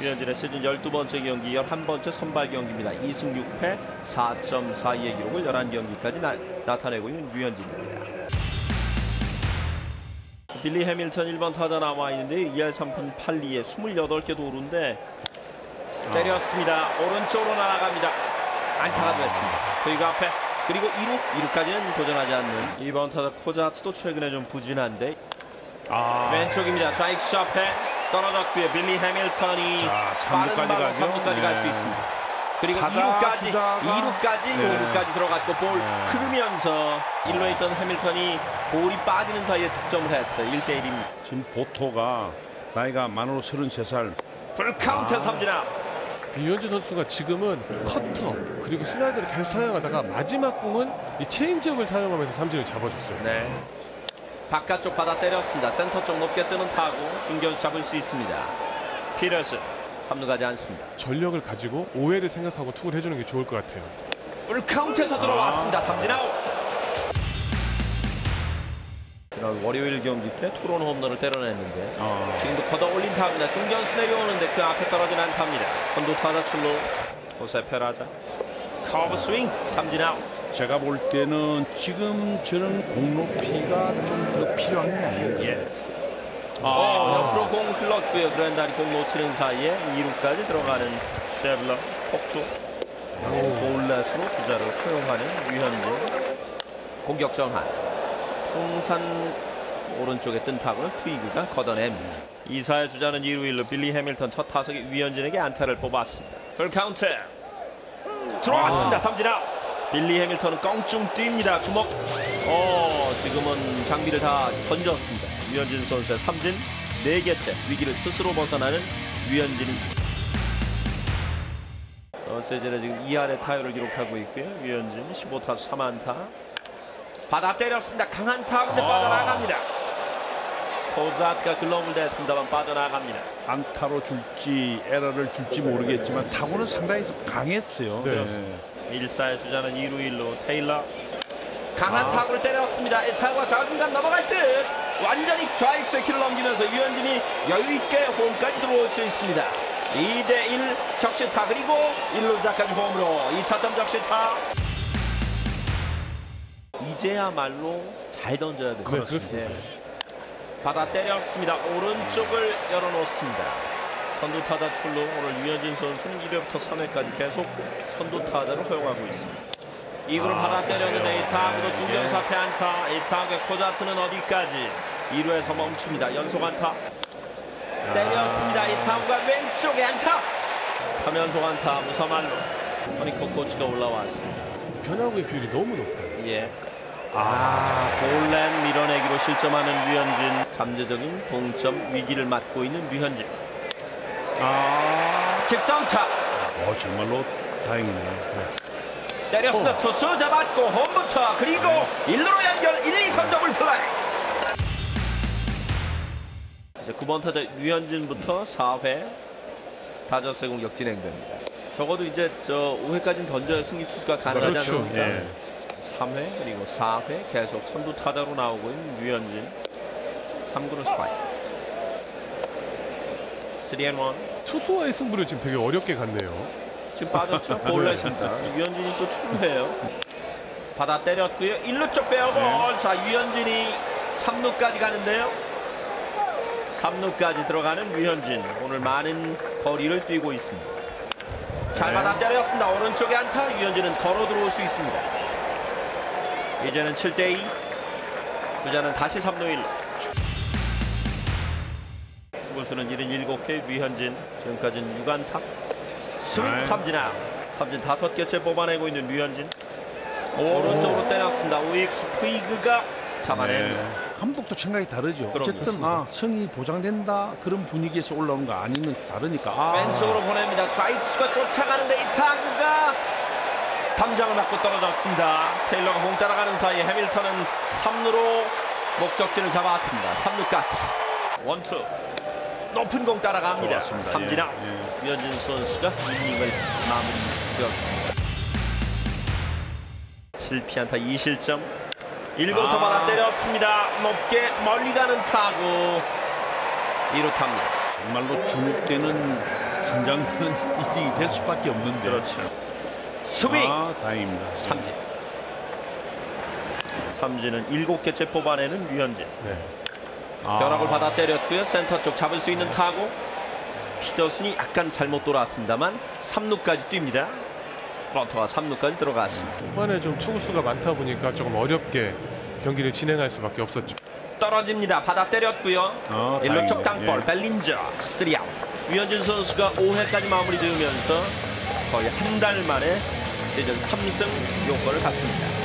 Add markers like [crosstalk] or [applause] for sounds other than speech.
류현진의 시즌 12번째 경기 11번째 선발 경기입니다. 2승 6패 4.42의 기록을 11경기까지 나, 나타내고 있는 류현진입니다. 빌리 해밀턴 1번 타자 나와 있는데 2할 3푼 8리에 28개 도루인데 때렸습니다. 오른쪽으로 날아갑니다. 안타가 됐습니다. 그이그 앞에 그리고 2루 2루까지는 도전하지 않는 2번 타자 코자트도 최근에 좀 부진한데 아, 왼쪽입니다. 좌익수 앞에 떨어졌고요. 빌리 해밀턴이 자, 빠른 발로 가죠. 3루까지 갈수 네. 있습니다. 그리고 타자, 2루까지 주자가- 2루까지 네. 5루까지 들어갔고 볼 네. 흐르면서 1루에 있던 해밀턴이 볼이 빠지는 사이에 득점을 했어요. 1대1입니다. 지금 보토가 나이가 만으로 33살. 풀카운트 아. 삼진아 유현진 선수가 지금은 커터 그리고 슬라이더를 계속 사용하다가 마지막 공은 이 체인지업을 사용하면서 삼진을 잡아줬어요. 네. 바깥쪽 받아 때렸습니다. 센터 쪽 높게 뜨는 타구 중견수 잡을 수 있습니다. 피러스 3루 가지 않습니다. 전력을 가지고 오해를 생각하고 투구를 해주는 게 좋을 것 같아요. 풀카운트에서 들어왔습니다. 삼진 아웃. 지난 월요일 경기 때 투런 홈런을 때려냈는데 아, 지금도 걷어 올린 타구입니다. 중견수 내려오는데 그 앞에 떨어진 안타입니다. 선두 타자 출루 호세 페라자 커브 스윙 삼진 아웃. 제가 볼 때는 지금 저런 공 높이 가 좀더 필요한 게 아닌가. 예. 어, 옆으로 공 흘렀고요. 그랜다리 공 놓치는 사이에 2루까지 들어가는 쉐블러 폭투 볼넷으로 주자를 허용하는 유현진 공격 전환 통산 오른쪽에 뜬 타구는 푸이그가 걷어냅니다. 2사의 주자는 2루 1루 빌리 해밀턴 첫 타석에 유현진에게 안타를 뽑았습니다. 풀 카운트 들어왔습니다. 삼진 아웃. 빌리 해밀턴은 껑충 뜁니다. 주먹. 어, 지금은 장비를 다 던졌습니다. 유현진 선수의 삼진 네 개째 위기를 스스로 벗어나는 유현진입니다. 어, 세제는 지금 2할의 타율을 기록하고 있고요. 유현진 15타수 3안타. 받아 때렸습니다. 강한 타구인데 빠져나갑니다. 코자트가 글러브를 댔습니다만 빠져나갑니다. 안타로 줄지 에러를 줄지 모르겠지만 타구는 상당히 좀 강했어요. 네. 네. 1사의 주자는 2루 1루 테일러 강한 타구를 때렸습니다. 이 타구가 좌중간 넘어갈 듯 완전히 좌익수의 키를 넘기면서 유현진이 여유있게 홈까지 들어올 수 있습니다. 2대1 적시타 그리고 1루자까지 홈으로 2타점 적시타 이제야말로 잘 던져야 돼요. 네, 그렇습니다. 받아 때렸습니다. 오른쪽을 열어놓습니다. 선두 타자 출루 오늘 유현진 선수는 1회부터 3회까지 계속 선두 타자를 허용하고 있습니다. 이구를 받아 때렸는데 이 타구도 중견수 앞에 안타. 이 타구의 코자트는 어디까지? 2루에서 멈춥니다. 연속 안타. 때렸습니다. 이 타구가 왼쪽에 안타. 3연속 안타 무서말로 허니코 코치가 올라왔습니다. 변화구의 비율이 너무 높아요. 예. 아, 볼렌 밀어내기로 실점하는 류현진. 잠재적인 동점 위기를 맞고 있는 류현진. 아, 직선타 어, 정말로 다행이네요. 네. 때렸습니다. 투수 잡았고 홈부터 그리고 1루로 연결 1, 2선 더블 플레이. 이제 9번 타자 류현진부터 4회 다저스 공격 진행됩니다. 적어도 이제 저 5회까지는 던져야 승리 투수가 가능하지 그렇죠. 않습니까? 예. 3회 그리고 4회 계속 선두 타자로 나오고 있는 류현진 3구는 스트라이크 3앤 1 투수와의 승부를 지금 되게 어렵게 갔네요. 지금 빠졌죠? 볼넷입니다. 유현진이 또 출루해요. 받아 때렸고요. 1루 쪽 빼어볼. 자 유현진이 3루까지 가는데요. 3루까지 들어가는 류현진. 오늘 많은 거리를 뛰고 있습니다. 잘 받아 때렸습니다. 오른쪽에 안타. 유현진은 걸어 들어올 수 있습니다. 이제는 7대2 주자는 다시 3루 1루. 투구수는 77개. 류현진 지금까지는 6안타 스윙 네. 삼진 아웃 삼진 다섯 개째 뽑아내고 있는 류현진 오른쪽으로 때렸습니다 우익수 푸이그가 잡아냅니다 네. 감독도 생각이 다르죠. 그럼요. 어쨌든 아, 성이 보장된다 그런 분위기에서 올라온 거 아니면 다르니까. 아, 왼쪽으로 보냅니다. 좌익수가 쫓아가는데 이 타구가 담장을 맞고 떨어졌습니다. 테일러가 공 따라가는 사이에 해밀턴은 3루로 목적지를 잡았습니다. 3루까지 원투 높은 공 따라갑니다. 좋았습니다. 삼진아 예, 유현진 선수가 이닝을 마무리되었습니다. 실피안타 2실점 1구부터 아. 받아 때렸습니다. 높게 멀리 가는 타구 2루 탑니다. 정말로 때는 긴장되는 [laughs] 이닝이 될 수밖에 없는데. 그렇죠. 스윙 아, 다행입니다. 삼진. 삼진은 일곱 개째 뽑아내는 류현진. 네. 아, 벼락을 받아 때렸고요. 센터 쪽 잡을 수 있는 타구. 피더슨이 약간 잘못 돌아왔습니다만 3루까지 뜁니다. 러터가 3루까지 들어갔습니다. 후반에 좀 투구수가 많다 보니까 조금 어렵게 경기를 진행할 수밖에 없었죠. 떨어집니다. 받아 때렸고요. 아, 1루 쪽. 땅볼 예. 벨린저 3아웃. 류현진 선수가 5회까지 마무리 지으면서 거의 한 달 만에 시즌 3승 요건을 갖춥니다.